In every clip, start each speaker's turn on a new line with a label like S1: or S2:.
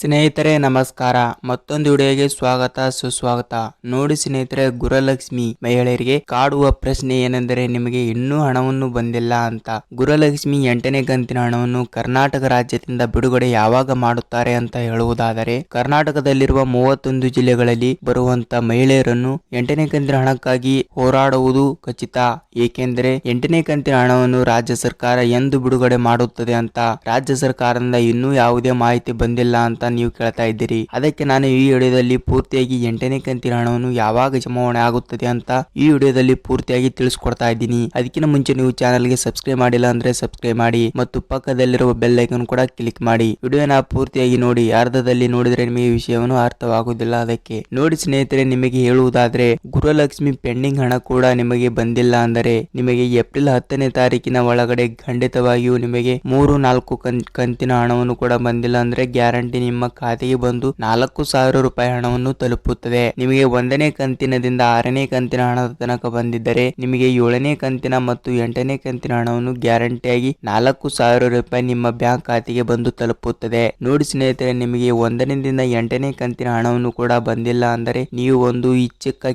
S1: ಸ್ನೇಹಿತರೆ, ನಮಸ್ಕಾರ. ಮತ್ತೊಂದು ವಿಡಿಯೋಗೆ ಸ್ವಾಗತ, ಸುಸ್ವಾಗತ. ನೋಡಿ ಸ್ನೇಹಿತರೆ, ಗುರಲಕ್ಷ್ಮಿ ಮಹಿಳೆಯರಿಗೆ ಕಾಡುವ ಪ್ರಶ್ನೆ ಏನೆಂದರೆ ನಿಮಗೆ ಇನ್ನೂ ಹಣವನ್ನು ಬಂದಿಲ್ಲ ಅಂತ. ಗುರಲಕ್ಷ್ಮಿ ಎಂಟನೇ ಕಂತಿನ ಹಣವನ್ನು ಕರ್ನಾಟಕ ರಾಜ್ಯದಿಂದ ಬಿಡುಗಡೆ ಯಾವಾಗ ಮಾಡುತ್ತಾರೆ ಅಂತ ಹೇಳುವುದಾದರೆ, ಕರ್ನಾಟಕದಲ್ಲಿರುವ ಮೂವತ್ತೊಂದು ಜಿಲ್ಲೆಗಳಲ್ಲಿ ಬರುವಂತ ಮಹಿಳೆಯರನ್ನು ಎಂಟನೇ ಕಂತಿನ ಹಣಕ್ಕಾಗಿ ಹೋರಾಡುವುದು ಖಚಿತ. ಏಕೆಂದರೆ ಎಂಟನೇ ಕಂತಿನ ಹಣವನ್ನು ರಾಜ್ಯ ಸರ್ಕಾರ ಎಂದು ಬಿಡುಗಡೆ ಮಾಡುತ್ತದೆ ಅಂತ ರಾಜ್ಯ ಸರ್ಕಾರದಿಂದ ಇನ್ನೂ ಯಾವುದೇ ಮಾಹಿತಿ ಬಂದಿಲ್ಲ ಅಂತ ನೀವು ಕೇಳ್ತಾ ಇದ್ದೀರಿ. ಅದಕ್ಕೆ ನಾನು ಈ ವಿಡಿಯೋದಲ್ಲಿ ಪೂರ್ತಿಯಾಗಿ ಎಂಟನೇ ಕಂತಿನ ಹಣವನ್ನು ಯಾವಾಗ ಜಮಾವಣೆ ಆಗುತ್ತದೆ ಅಂತ ಈ ವಿಡಿಯೋದಲ್ಲಿ ಪೂರ್ತಿಯಾಗಿ ತಿಳಿಸ್ಕೊಡ್ತಾ ಇದ್ದೀನಿ. ಅದಕ್ಕಿಂತ ಮುಂಚೆ ನೀವು ಚಾನಲ್ಗೆ ಸಬ್ಸ್ಕ್ರೈಬ್ ಮಾಡಿಲ್ಲ ಅಂದ್ರೆ ಸಬ್ಸ್ಕ್ರೈಬ್ ಮಾಡಿ ಮತ್ತು ಪಕ್ಕದಲ್ಲಿರುವ ಬೆಲ್ ಐಕನ್ ಕೂಡ ಕ್ಲಿಕ್ ಮಾಡಿ. ವಿಡಿಯೋನ ಪೂರ್ತಿಯಾಗಿ ನೋಡಿ. ಅರ್ಧದಲ್ಲಿ ನೋಡಿದ್ರೆ ನಿಮಗೆ ವಿಷಯವನ್ನು ಅರ್ಥವಾಗುವುದಿಲ್ಲ. ಅದಕ್ಕೆ ನೋಡಿ ಸ್ನೇಹಿತರೆ, ನಿಮಗೆ ಹೇಳುವುದಾದ್ರೆ, ಗೃಹಲಕ್ಷ್ಮಿ ಪೆಂಡಿಂಗ್ ಹಣ ಕೂಡ ನಿಮಗೆ ಬಂದಿಲ್ಲ ಅಂದರೆ ನಿಮಗೆ ಏಪ್ರಿಲ್ ಹತ್ತನೇ ತಾರೀಕಿನ ಒಳಗಡೆ ಖಂಡಿತವಾಗಿಯೂ ನಿಮಗೆ ಮೂರು ನಾಲ್ಕು ಕಂತಿನ ಹಣವನ್ನು ಕೂಡ ಬಂದಿಲ್ಲ ಅಂದ್ರೆ ಗ್ಯಾರಂಟಿ ನಿಮ್ಮ ಖಾತೆಗೆ ಬಂದು ನಾಲ್ಕು ಸಾವಿರ ರೂಪಾಯಿ ಹಣವನ್ನು ತಲುಪುತ್ತದೆ. ನಿಮಗೆ ಒಂದನೇ ಕಂತಿನದಿಂದ ಆರನೇ ಕಂತಿನ ಹಣದ ತನಕ ಬಂದಿದ್ದರೆ, ನಿಮಗೆ ಏಳನೇ ಕಂತಿನ ಮತ್ತು ಎಂಟನೇ ಕಂತಿನ ಹಣವನ್ನು ಗ್ಯಾರಂಟಿಯಾಗಿ ನಾಲ್ಕು ಸಾವಿರ ರೂಪಾಯಿ ನಿಮ್ಮ ಬ್ಯಾಂಕ್ ಖಾತೆಗೆ ಬಂದು ತಲುಪುತ್ತದೆ. ನೋಡಿ ಸ್ನೇಹಿತರೆ, ನಿಮಗೆ ಒಂದನೇದಿಂದ ಎಂಟನೇ ಕಂತಿನ ಹಣವನ್ನು ಕೂಡ ಬಂದಿಲ್ಲ ಅಂದರೆ ನೀವು ಒಂದು ಈ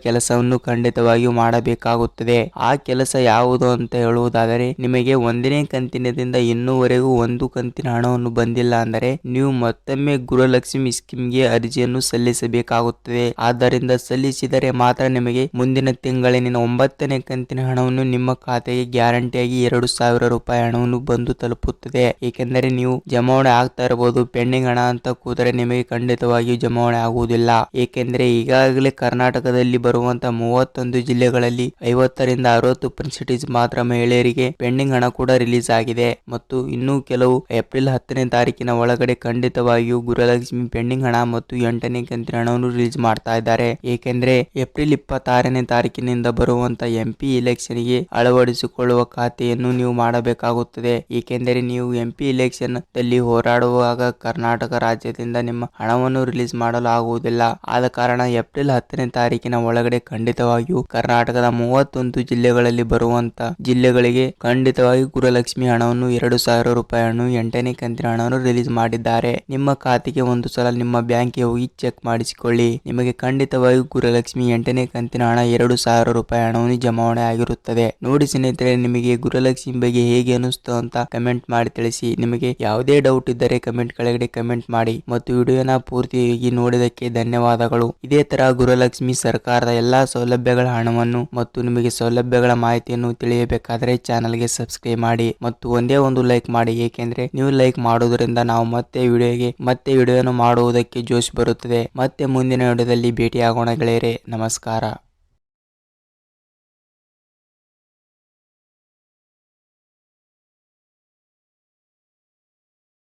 S1: ಕೆಲಸವನ್ನು ಖಂಡಿತವಾಗಿಯೂ ಮಾಡಬೇಕಾಗುತ್ತದೆ. ಆ ಕೆಲಸ ಯಾವುದು ಅಂತ ಹೇಳುವುದಾದರೆ, ನಿಮಗೆ ಒಂದನೇ ಕಂತಿನದಿಂದ ಇನ್ನೂವರೆಗೂ ಒಂದು ಕಂತಿನ ಹಣವನ್ನು ಬಂದಿಲ್ಲ ಅಂದರೆ ನೀವು ಮತ್ತೊಮ್ಮೆ ಗೃಹಲಕ್ಷ್ಮಿ ಸ್ಕೀಮ್ಗೆ ಅರ್ಜಿಯನ್ನು ಸಲ್ಲಿಸಬೇಕಾಗುತ್ತದೆ. ಆದ್ದರಿಂದ ಸಲ್ಲಿಸಿದರೆ ಮಾತ್ರ ನಿಮಗೆ ಮುಂದಿನ ತಿಂಗಳಿನ ಒಂಬತ್ತನೇ ಕಂತಿನ ಹಣವನ್ನು ನಿಮ್ಮ ಖಾತೆಗೆ ಗ್ಯಾರಂಟಿಯಾಗಿ ಎರಡು ಸಾವಿರ ರೂಪಾಯಿ ಹಣವನ್ನು ಬಂದು ತಲುಪುತ್ತದೆ. ಏಕೆಂದರೆ ನೀವು ಜಮಾವಣೆ ಆಗ್ತಾ ಇರಬಹುದು, ಪೆಂಡಿಂಗ್ ಹಣ ಅಂತ ಕೂದರೆ ನಿಮಗೆ ಖಂಡಿತವಾಗಿಯೂ ಜಮಾವಣೆ ಆಗುವುದಿಲ್ಲ. ಏಕೆಂದರೆ ಈಗಾಗಲೇ ಕರ್ನಾಟಕದಲ್ಲಿ ಬರುವಂತಹ ಮೂವತ್ತೊಂದು ಜಿಲ್ಲೆಗಳಲ್ಲಿ ಐವತ್ತರಿಂದ ಅರವತ್ತು ಪರ್ಸೆಂಟೇಜ್ ಮಾತ್ರ ಮಹಿಳೆಯರಿಗೆ ಪೆಂಡಿಂಗ್ ಹಣ ಕೂಡ ರಿಲೀಸ್ ಆಗಿದೆ. ಮತ್ತು ಇನ್ನೂ ಕೆಲವು ಏಪ್ರಿಲ್ ಹತ್ತನೇ ತಾರೀಕಿನ ಒಳಗಡೆ ಖಂಡಿತವಾಗಿಯೂ ಗುರುಲಕ್ಷ್ಮಿ ಪೆಂಡಿಂಗ್ ಹಣ ಮತ್ತು ಎಂಟನೇ ಕಂತಿನ ಹಣವನ್ನು ರಿಲೀಸ್ ಮಾಡ್ತಾ ಇದ್ದಾರೆ. ಏಕೆಂದ್ರೆ ಏಪ್ರಿಲ್ ಇಪ್ಪತ್ತಾರನೇ ತಾರೀಕಿನಿಂದ ಬರುವಂತ ಎಂಪಿ ಇಲೆಕ್ಷನ್ಗೆ ಅಳವಡಿಸಿಕೊಳ್ಳುವ ಖಾತೆಯನ್ನು ನೀವು ಮಾಡಬೇಕಾಗುತ್ತದೆ. ಏಕೆಂದರೆ ನೀವು ಎಂಪಿ ಇಲೆಕ್ಷನ್ ದಲ್ಲಿ ಹೋರಾಡುವಾಗ ಕರ್ನಾಟಕ ರಾಜ್ಯದಿಂದ ನಿಮ್ಮ ಹಣವನ್ನು ರಿಲೀಸ್ ಮಾಡಲು ಆಗುವುದಿಲ್ಲ. ಆದ ಕಾರಣ ಏಪ್ರಿಲ್ ಹತ್ತನೇ ತಾರೀಕಿನ ಒಳಗಡೆ ಖಂಡಿತವಾಗಿಯೂ ಕರ್ನಾಟಕದ ಮೂವತ್ತೊಂದು ಜಿಲ್ಲೆಗಳಲ್ಲಿ ಬರುವಂತ ಜಿಲ್ಲೆಗಳಿಗೆ ಖಂಡಿತವಾಗಿ ಗುರುಲಕ್ಷ್ಮಿ ಹಣವನ್ನು ಎರಡು ಸಾವಿರ ರೂಪಾಯಿ ಎಂಟನೇ ಕಂತಿನ ಹಣವನ್ನು ರಿಲೀಸ್ ಮಾಡಿದ್ದಾರೆ. ನಿಮ್ಮ ಖಾತೆಗೆ ಒಂದು ಸಲ ನಿಮ್ಮ ಬ್ಯಾಂಕ್ಗೆ ಹೋಗಿ ಚೆಕ್ ಮಾಡಿಸಿಕೊಳ್ಳಿ. ನಿಮಗೆ ಖಂಡಿತವಾಗಿ ಗುರುಲಕ್ಷ್ಮಿ ಎಂಟನೇ ಕಂತಿನ ಹಣ ಎರಡು ಸಾವಿರ ರೂಪಾಯಿ ಹಣವನ್ನು ಜಮಾವಣೆ ಆಗಿರುತ್ತದೆ. ನೋಡಿ ಸ್ನೇಹಿತರೆ, ನಿಮಗೆ ಗುರುಲಕ್ಷ್ಮಿ ಬಗ್ಗೆ ಹೇಗೆ ಅನಿಸ್ತು ಅಂತ ಕಮೆಂಟ್ ಮಾಡಿ ತಿಳಿಸಿ. ನಿಮಗೆ ಯಾವುದೇ ಡೌಟ್ ಇದ್ದರೆ ಕಮೆಂಟ್ ಕೆಳಗಡೆ ಕಮೆಂಟ್ ಮಾಡಿ. ಮತ್ತು ವಿಡಿಯೋನ ಪೂರ್ತಿಯಾಗಿ ನೋಡಿದಕ್ಕೆ ಧನ್ಯವಾದಗಳು. ಇದೇ ತರ ಗುರುಲಕ್ಷ್ಮಿ ಸರ್ಕಾರದ ಎಲ್ಲಾ ಸೌಲಭ್ಯಗಳ ಹಣವನ್ನು ಮತ್ತು ನಿಮಗೆ ಸೌಲಭ್ಯಗಳ ಮಾಹಿತಿಯನ್ನು ತಿಳಿಯಬೇಕಾದರೆ ಚಾನಲ್ಗೆ ಸಬ್ಸ್ಕ್ರೈಬ್ ಮಾಡಿ. ಮತ್ತು ಒಂದೇ ಒಂದು ಲೈಕ್ ಮಾಡಿ. ಏಕೆಂದ್ರೆ ನೀವು ಲೈಕ್ ಮಾಡುವುದರಿಂದ ನಾವು ಮತ್ತೆ ವಿಡಿಯೋಗೆ ಮತ್ತೆ ವಿಡಿಯೋನು ಮಾಡುವುದಕ್ಕೆ ಜೋಶ್ ಬರುತ್ತದೆ. ಮತ್ತೆ ಮುಂದಿನ ವಿಡಿಯೋದಲ್ಲಿ ಭೇಟಿ ಆಗೋಣ ಗೆಳೆಯರೆ. ನಮಸ್ಕಾರ.